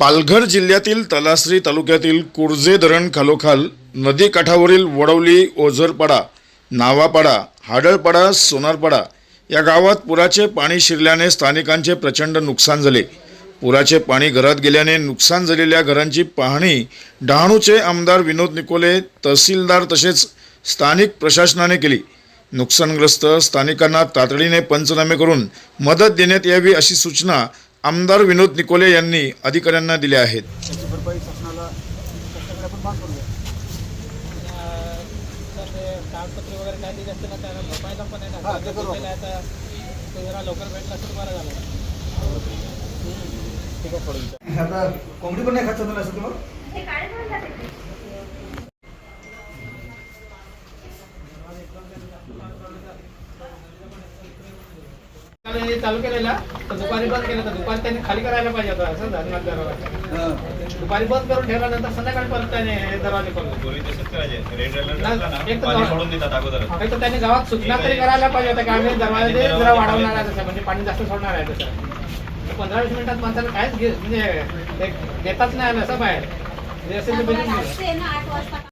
पालघर जिल्ह्यातील तलासरी तालुक्यातील कुर्जे धरण खालोखाल नदीकाठावरील वडवली ओझरपाडा नावापाडा हाडळपाडा सोनारपाडा या गावात पुराचे पाणी शिरल्याने स्थानिकांचे प्रचंड नुकसान झाले. पुराचे पाणी घरात गेल्याने नुकसान झालेल्या घरांची पाहणी डहाणूचे आमदार विनोद निकोले तहसीलदार तसेच स्थानिक प्रशासनाने केली. नुकसानग्रस्त स्थानिकांना तातडीने पंचनामे करून मदत देण्यात यावी अशी सूचना आमदार विनोद निकोले यांनी अधिकाऱ्यांना दिल्या आहेत. त्याची भरपाई शासनाला शासनाकडे आपण माग करूया तर ते कागदपत्रे वगैरे काय दिले असते ना त्याला भरपाईला पण आहे ना हा, ते करू दिलेलं आहे तर ते जरा लवकर भेटलं असतं तर बरं झालं ठीक आहे पडेल आता कोंबडी पण नाही खात चालू असं तुम्हाला आणि हे चालू केलेला तर दुपारी बंद केलं तर दुपारी त्यांनी खाली करायला पाहिजे होतं असं झालं दरवाजा. हां. दुपारी बंद करून ठेवल्यानंतर संध्याकाळी परत त्याने हे दरवाजे खोलले. पूर्वी तसंच करायचे रेड अलर्ट नाही, असला ना एक तर त्यांनी गावात सूचना तरी करायला पाहिजे होत्या की आम्ही दरवाजे जरा वाढवणार आहे तसं म्हणजे पाणी जास्त सोडणार आहे तसं. पंधरा वीस मिनिटात माणसाला काहीच म्हणजे एक देताच नाही आलं असं बाहेर. म्हणजे असेल तर